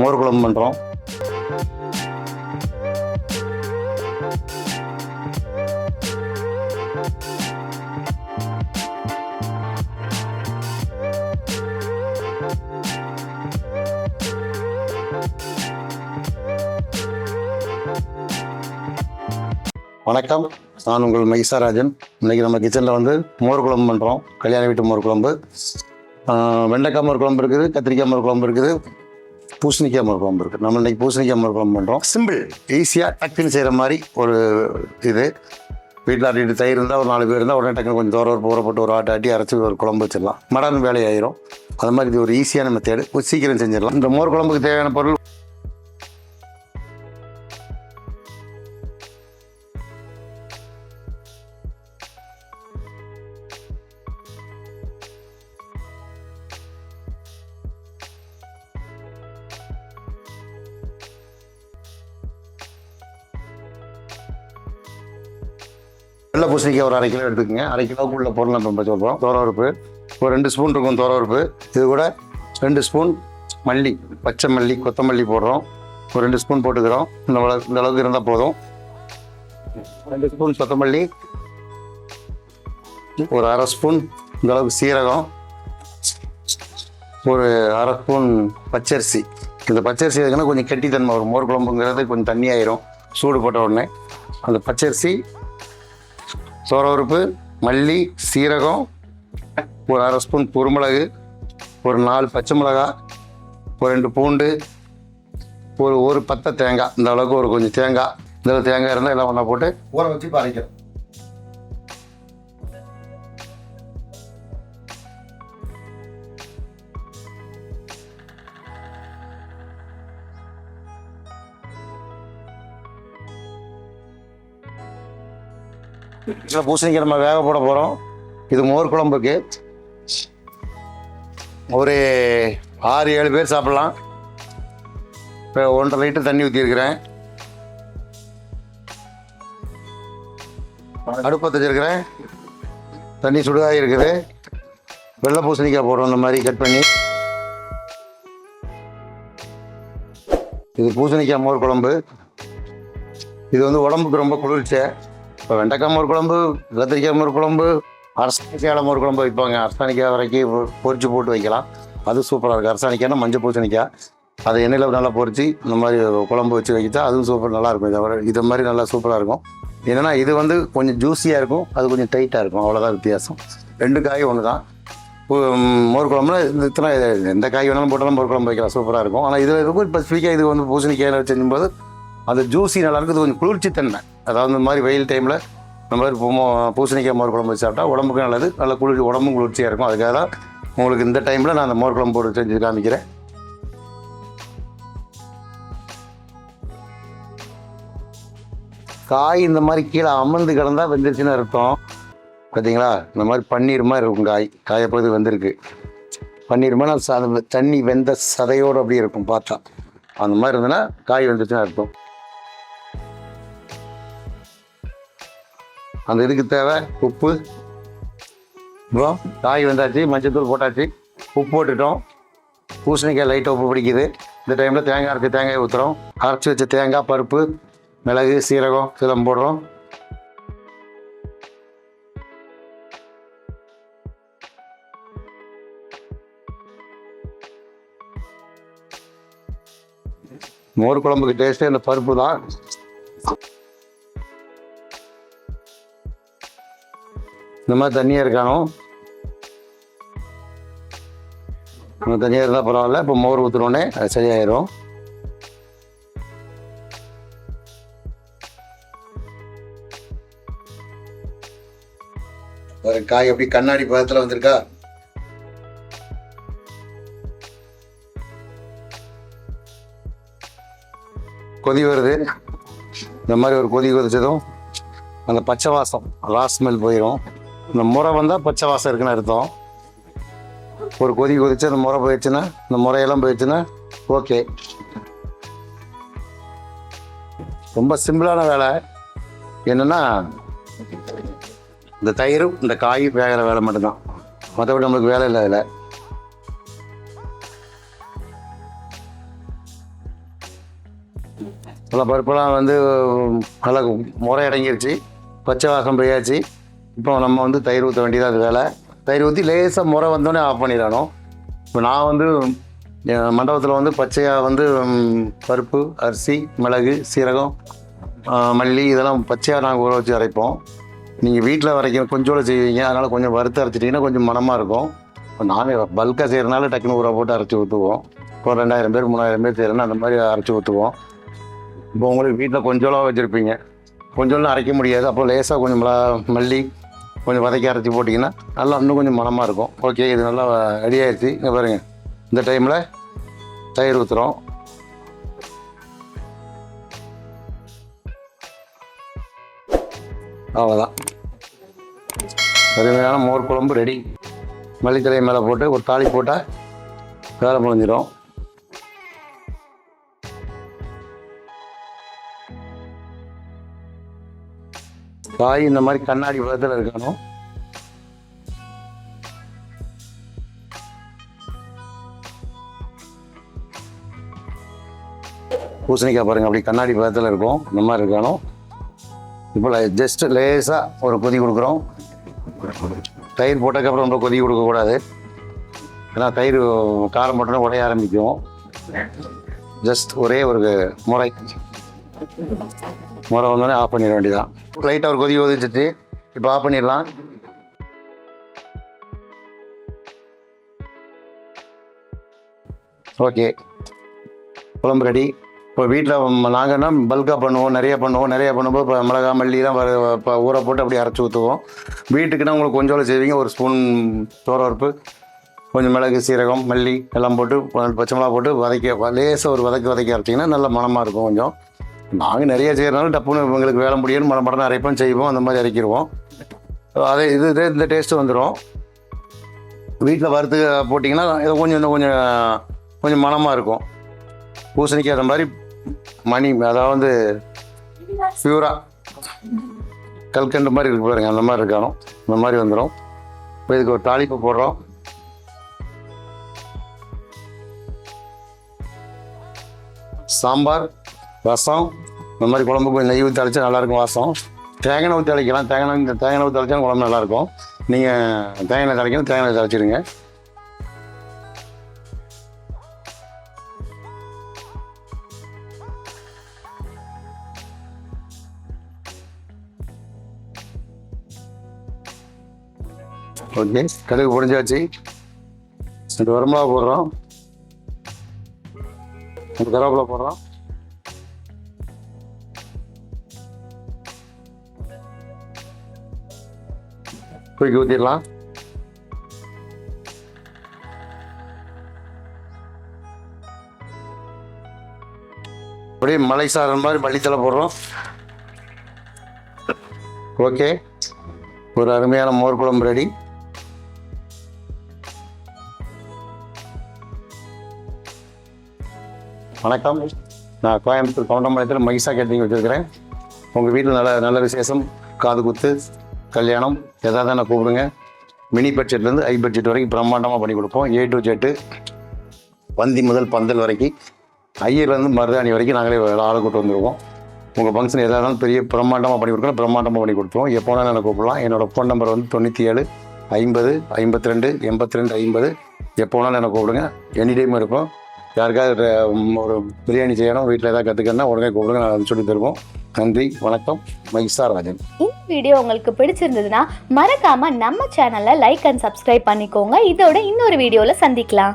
மோர் குழம்பு பண்ணுறோம் வணக்கம். நான் உங்கள் மகிசாராஜன் இன்னைக்கு நம்ம கிச்சனில் வந்து மோர் குழம்பு பண்ணுறோம் கல்யாண வீட்டு மோர் குழம்பு வெண்டைக்காய் மோர் குழம்பு இருக்குது கத்திரிக்காய் மோர் குழம்பு இருக்குது. பூசணிக்காய் மோர் குழம்பு இருக்குது நம்ம இன்னைக்கு பூசணிக்காய் மோர் குழம்பு பண்ணுறோம் சிம்பிள் ஈஸியாக டக்குன்னு செய்கிற மாதிரி ஒரு இது. வீட்டில் ரெண்டு தயிர் இருந்தால் ஒரு நாலு பேர் இருந்தால் உடனே டக்குனு கொஞ்சம் தோற ஊற போட்டு ஒரு ஆட்டை ஆட்டி அரைச்சி ஒரு குழம்பு வச்சிடலாம். மடன் வேலையாயிரும். அது மாதிரி இது ஒரு ஈஸியான மெத்தேடு சீக்கிரம் செஞ்சிடலாம். இந்த மோர் குழம்புக்கு தேவையான பொருள் வெள்ளை பூசணிக்காய் ஒரு அரை கிலோ எடுத்துக்கோங்க. அரை கிலோவுக்கு உள்ள பொருள் நம்ம சொல்கிறோம் தோரவருப்பு ஒரு ரெண்டு ஸ்பூன் இருக்கும் தோரவருப்பு இது கூட ரெண்டு ஸ்பூன் மல்லி பச்சை மல்லி கொத்தமல்லி போடுறோம். ஒரு ரெண்டு ஸ்பூன் போட்டுக்கிறோம். இந்த இந்த அளவுக்கு இருந்தால் போதும். ரெண்டு ஸ்பூன் கொத்தமல்லி. ஒரு அரை ஸ்பூன் இந்த அளவுக்கு சீரகம். ஒரு அரை ஸ்பூன் பச்சரிசி. இந்த பச்சரிசி எதுக்குன்னா கொஞ்சம் கெட்டித்தன்மை ஒரு மோர் குழம்புங்கிறது கொஞ்சம் தண்ணி ஆயிரும் சூடு போட்ட உடனே. அந்த பச்சரிசி சோரவருப்பு மல்லி சீரகம் ஒரு அரை ஸ்பூன் குறுமிளகு ஒரு நாலு பச்சை மிளகா ஒரு ரெண்டு பூண்டு ஒரு ஒரு பத்தை தேங்காய். இந்த அளவுக்கு ஒரு கொஞ்சம் தேங்காய். இந்த தேங்காய் இருந்தால் எல்லாம் ஒன்றா போட்டு ஊற வச்சு பறைக்கிறோம் இதில் பூசணிக்காய் நம்ம வேக போட போகிறோம் இது மோர் குழம்புக்கு. ஒரு ஆறு ஏழு பேர் சாப்பிட்லாம். இப்போ ஒன்றரை லிட்டர் தண்ணி ஊற்றிருக்கிறேன் அடுப்பத்தை வச்சிருக்கிறேன். தண்ணி சுடுதாக இருக்குது. வெள்ளை பூசணிக்காய் போடுறோம் இந்த மாதிரி கட் பண்ணி. இது பூசணிக்காய் மோர் குழம்பு. இது வந்து உடம்புக்கு ரொம்ப குளிர்ச்சி இப்போ வெண்டைக்காய் மோர் குழம்பு கத்திரிக்காய் மோர் குழம்பு அரசாணிக்காயில் மோர் குழம்பு வைப்பாங்க. அரசாணிக்காய் வரைக்கும் பொ- பொரிச்சு போட்டு வைக்கலாம். அது சூப்பராக இருக்கும். அரசாணிக்காய்னா மஞ்சள் பூசணிக்காய் அதை எண்ணெயில் நல்லா பொரித்து இந்த மாதிரி குழம்பு வச்சு வைக்கிட்டா அதுவும் சூப்பர் நல்லாயிருக்கும் இதை இது மாதிரி நல்லா சூப்பராக இருக்கும். என்னென்னா இது வந்து கொஞ்சம் ஜூஸியாக இருக்கும். அது கொஞ்சம் டைட்டாக இருக்கும். அவ்வளோதான் வித்தியாசம். ரெண்டு காய் ஒன்று தான் மோர் குழம்புனா இந்த இத்தனை எந்த காய் வேணாலும் போட்டாலும் மோர் குழம்பு வைக்கலாம். சூப்பராக இருக்கும். ஆனால் இதில் இருக்கும். ஸ்பெசிஃபிக்காக இது வந்து பூசணிக்காயில் வச்சுருக்கும்போது அந்த ஜூஸி நல்லா இருக்குது கொஞ்சம் குளிர்ச்சி தன்மை அதாவது இந்த மாதிரி வெயில் டைமில் இந்த மாதிரி பூசணிக்காய் மோர் குழம்பு வச்சு சாப்பிட்டா உடம்புக்கு நல்லது. நல்ல குளிர் உடம்பும் குளிர்ச்சியாக இருக்கும். அதுக்காக தான் உங்களுக்கு இந்த டைமில் நான் அந்த மோர் குழம்பு போட்டு செஞ்சு காமிக்கிறேன். காய் இந்த மாதிரி கீழே அமர்ந்து கிடந்தால் வெந்துருச்சுன்னு அர்த்தம். பார்த்தீங்களா இந்த மாதிரி பன்னீர் மாதிரி இருக்கும் காய். காயப்போது வெந்திருக்கு. பன்னீர் மாதிரி தண்ணி வெந்த சதையோடு அப்படியே இருக்கும் பார்த்தா. அந்த மாதிரி இருந்ததுன்னா காய் வெந்துருச்சுன்னு அர்த்தம். அந்த இதுக்கு தேவை உப்பு. அப்புறம் காய் வெந்தாச்சு மஞ்சத்தூள் போட்டாச்சு. உப்பு போட்டுட்டோம். பூசணிக்காய் லைட்டாக உப்பு பிடிக்குது. இந்த டைமில் தேங்காய் அரைச்சி தேங்காய் ஊற்றுறோம் அரைச்சி வச்ச தேங்காய் பருப்பு மிளகு சீரகம் இதெல்லாம் போடுறோம். மோர் குழம்புக்கு டேஸ்ட்டே இந்த பருப்பு தான். இந்த மாதிரி தண்ணியாக இருக்கானோ? இந்த தண்ணியாக இருந்தால் பரவாயில்ல. இப்போ மோர் ஊற்றுனோடனே அது சரியாயிரும். ஒரு காய் அப்படி கண்ணாடி பதத்தில் வந்திருக்கா? கொதி வருது. இந்த மாதிரி ஒரு கொதி கொதிச்சதும் அந்த பச்சை வாசம் ராஸ் ஸ்மெல் போயிடும் இந்த முறை வந்தால் பச்சை வாசம் இருக்குன்னு அர்த்தம். ஒரு கொதி கொதிச்சு அந்த முறை போயிடுச்சுன்னா இந்த முறையெல்லாம் போயிடுச்சுன்னா ஓகே. ரொம்ப சிம்பிளான வேலை. என்னென்னா இந்த தயிரும் இந்த காயும் வேகிற வேலை மட்டும்தான். மற்றபடி நம்மளுக்கு வேலை இல்லை அதில். நல்லா பருப்பெல்லாம் வந்து நல்லா முறை அடங்கிருச்சு. பச்சை வாசம் போயாச்சு. இப்போ நம்ம வந்து தயிர் ஊற்ற வேண்டியதாக அது வேலை. தயிர் ஊற்றி லேசாக முறை வந்தோடனே ஆஃப் பண்ணிடணும். இப்போ நான் வந்து என் மண்டபத்தில் வந்து பச்சையாக வந்து பருப்பு அரிசி மிளகு சீரகம் மல்லி இதெல்லாம் பச்சையாக நாங்கள் ஊற வச்சு அரைப்போம். நீங்கள் வீட்டில் வரைக்கும் கொஞ்சோடு செய்வீங்க. அதனால் கொஞ்சம் வறுத்து அரைச்சிட்டிங்கன்னா கொஞ்சம் மனமாக இருக்கும். இப்போ நாங்கள் பல்காக செய்கிறனால டக்குன்னு ஊற போட்டு அரைச்சி ஊற்றுவோம் இப்போ ரெண்டாயிரம் பேர் மூணாயிரம் பேர் செய்கிறேன்னா அந்த மாதிரி அரைச்சி ஊற்றுவோம் இப்போ உங்களுக்கு வீட்டில் கொஞ்சோளாக வச்சுருப்பீங்க. கொஞ்சோலாம் அரைக்க முடியாது. அப்போ லேசாக கொஞ்சம் மிளகா மல்லி கொஞ்சம் வதக்கி அரைச்சி போட்டிங்கன்னா நல்லா இன்னும் கொஞ்சம் மனமாக இருக்கும். ஓகே இது நல்லா ரெடி ஆயிடுச்சு இங்கே பாருங்கள் இந்த டைமில் தயிர் ஊற்றுறோம் அவ்வளோதான் அருமையான மோர் குழம்பு ரெடி மல்லித்தலை மேலே போட்டு ஒரு தாளி போட்டால் வேலை முடிஞ்சிடும். காய் இந்த மாதிரி கண்ணாடி பதத்தில் இருக்கணும். பூசணிக்காய் பாருங்க அப்படி கண்ணாடி பதத்தில் இருக்கும். இந்த மாதிரி இருக்கணும். இப்போ ஜஸ்ட் லேசா ஒரு கொதி கொடுக்குறோம். தயிர் போட்டதுக்கப்புறம் ரொம்ப கொதி கொடுக்கக்கூடாது ஏன்னா தயிர் காரம் போட்டோன்னா உடைய ஆரம்பிக்கும். ஜஸ்ட் ஒரே ஒரு முறை. முறை வந்தோடனே ஆஃப் பண்ணிட வேண்டியதான் லைட்டாக ஒரு கொதி ஒதிச்சிட்டு இப்போ ஆஃப் பண்ணிடலாம். ஓகே குழம்பு ரெடி இப்போ வீட்டில் நாங்கன்னா பல்காக பண்ணுவோம் நிறைய பண்ணுவோம் நிறைய பண்ணும்போது இப்போ மிளகா மல்லிலாம் வர இப்போ ஊற போட்டு அப்படியே அரைச்சி ஊற்றுவோம் வீட்டுக்குன்னா உங்களுக்கு கொஞ்சோളം செய்வீங்க. ஒரு ஸ்பூன் சோறப்பருப்பு கொஞ்சம் மிளகு சீரகம் மல்லி எல்லாம் போட்டு பச்சை மிளகா போட்டு வதக்கி லேசாக ஒரு வதக்கி வதக்கி அரைச்சிங்கன்னா நல்ல மணமாக இருக்கும் கொஞ்சம். நாங்கள் நிறைய செய்கிறனால டப்புன்னு எங்களுக்கு வேலை முடியும்னு மடம் மடம் அரைப்போம் செய்வோம் அந்த மாதிரி அரைக்கிடுவோம் அதே இது இதே இந்த டேஸ்ட்டு வந்துடும் வீட்டில் வறுத்து போட்டிங்கன்னா இது கொஞ்சம் இன்னும் கொஞ்சம் கொஞ்சம் மணமாக இருக்கும். பூசணிக்காய் அந்த மாதிரி மணி அதாவது பியூராக கல்கண்டு மாதிரி இருக்கு பாருங்க அந்த மாதிரி இருக்கணும் அந்த மாதிரி வந்துடும் இப்போ இதுக்கு ஒரு தாளிப்பு போடுறோம். சாம்பார் ரசம் இந்த மாதிரி குழம்புக்கு கொஞ்சம் நெய் ஊற்றி அழைச்சா நல்லாயிருக்கும் வாசம். தேங்காய் ஊற்றி அழைக்கலாம் தேங்காய் இந்த தேங்காய் ஊற்றி அழைச்சா குழம்பு நல்லாயிருக்கும். நீங்கள் தேங்காய் தலைக்கணும் தேங்காய் தலைச்சிடுங்க ஓகே கடுகு பொடிஞ்சாச்சு ரெண்டு வரமிளகா போடுறோம். ரெண்டு கருவேப்பிலை போடுறோம். தூக்கி ஊற்றிடலாம் அப்படியே மலை சாரல் மாதிரி மல்லித்தலை போடுறோம். ஓகே ஒரு அருமையான மோர் குழம்பு ரெடி வணக்கம். நான் கோயம்புத்தூர் கவுண்டம்பாளையத்தில் மகிஷா கேட்டரிங் வச்சுருக்கிறேன். உங்கள் வீட்டில் நல்ல நல்ல விசேஷம். காது குத்து. கல்யாணம் எதாவது நான் கூப்பிடுங்க. மினி பட்ஜெட்லேருந்து ஹை பட்ஜெட் வரைக்கும் பிரம்மாண்டமாக பண்ணி கொடுப்போம். ஏ டு ஜெட்டு பந்தி முதல் பந்தல் வரைக்கும். ஐயர்லேருந்து மருதாணி வரைக்கும் நாங்களே ஆளை கூட்டு வந்துடுவோம் உங்கள் ஃபங்க்ஷன் எதாக இருந்தாலும் பெரிய பிரம்மாண்டமாக பண்ணி கொடுக்கணும் பிரம்மாண்டமாக பண்ணி கொடுத்துருவோம். எப்போ வேணாலும் எனக்கு கூப்பிடலாம். என்னோடய ஃபோன் நம்பர் வந்து தொண்ணூற்றி ஏழு ஐம்பது ஐம்பத்தி ரெண்டு எண்பத்தி ரெண்டு ஐம்பது. எப்போ வேணாலும் எனக்கு கூப்பிடுங்க. எனி டைம் இருக்கும் யாருக்காவது ஒரு பிரியாணி செய்யணும் வீட்டில் ஏதாவது கற்றுக்கணும்னா உடனே கூப்பிடுங்க நான் சொல்லி தருவோம். நன்றி வணக்கம். மகிஷா ராஜன். வீடியோ உங்களுக்கு பிடிச்சிருந்ததுன்னா மறக்காமல் நம்ம சேனலை லைக் அண்ட் சப்ஸ்கிரைப் பண்ணிக்கோங்க. இதோட இன்னொரு வீடியோவில் சந்திக்கலாம்.